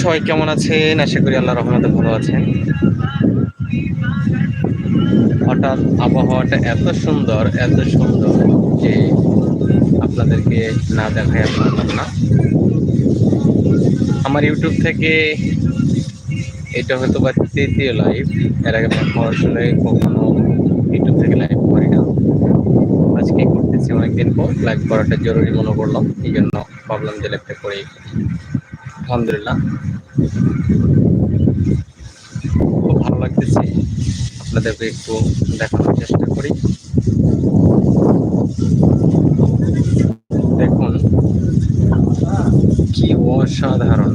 সবাই কেমন আছেন? আশা করি আল্লাহ রহমতে ভালো আছেন। হঠাৎ আবহাওয়াটা এত সুন্দর এত সুন্দর যে আপনাদেরকে না দেখায় পারলাম না। আমার ইউটিউব থেকে এটা হয়তো বা তৃতীয় লাইভ। এর আগে আসলে কখনো ইউটিউব থেকে লাইভ করি না। আজকে করতেছি অনেকদিন পর। লাইভ করাটা জরুরি মনে করলাম। এই জন্য ভাবলাম যে লাইভটা করে। আলহামদুলিল্লাহ। খুব ভালো লাগতেছে। আপনাদেরকে একটু দেখানোর চেষ্টা করি। দেখুন, কি অসাধারণ।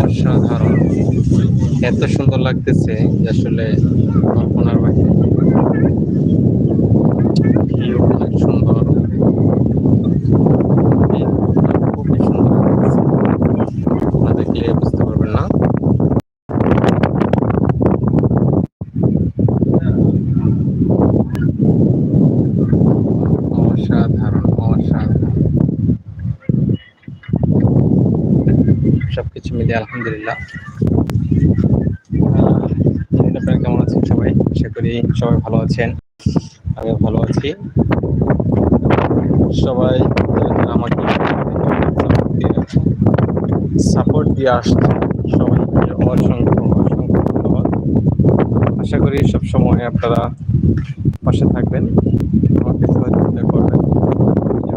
অসাধারণ। এত সুন্দর লাগতেছে আসলে কল্পনার বাইরে। সুন্দর খুবই সুন্দর লাগতেছে না দেখলে বুঝতে পারবেন না অসাধারণ অসাধারণ সবকিছু মিলিয়ে আলহামদুলিল্লাহ। আপনারা কেমন আছেন সবাই? আশা করি সবাই ভালো আছেন। আমিও ভালো আছি। সবাই আমাকে সাপোর্ট দিয়ে আসছে। সবাইকে অসংখ্য অসংখ্য ধন্যবাদ। আশা করি সব সময় আপনারা পাশে থাকবেন। আমাকে সহযোগিতা করবেন।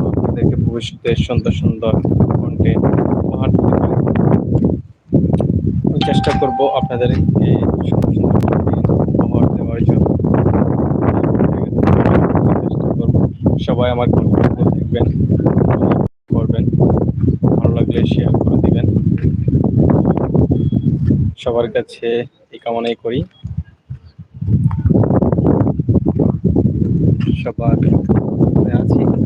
আপনাদেরকে ভবিষ্যতে সুন্দর সুন্দর কন্টেন্ট উপহার দিতে পারি। চেষ্টা করব দেওয়ার জন্য। সবাই আমার দেখবেন করবেন। ভালো লাগলে শেয়ার করে দিবেন। সবার কাছে এই কামনাই করি। সবার আছি।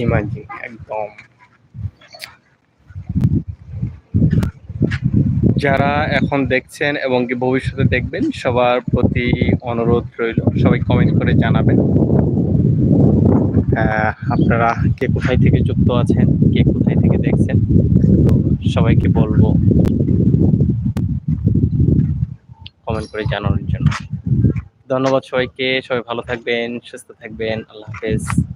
ইমাজিন একদম। যারা এখন দেখছেন এবং কি ভবিষ্যতে দেখবেন সবার প্রতি অনুরোধ রইল। সবাই কমেন্ট করে জানাবেন। আহ, আপনারা কে কোথায় থেকে যুক্ত আছেন কে কোথায় থেকে দেখছেন সবাইকে বলব কমেন্ট করে জানানোর জন্য। ধন্যবাদ সবাইকে। সবাই ভালো থাকবেন সুস্থ থাকবেন। আল্লাহ হাফেজ।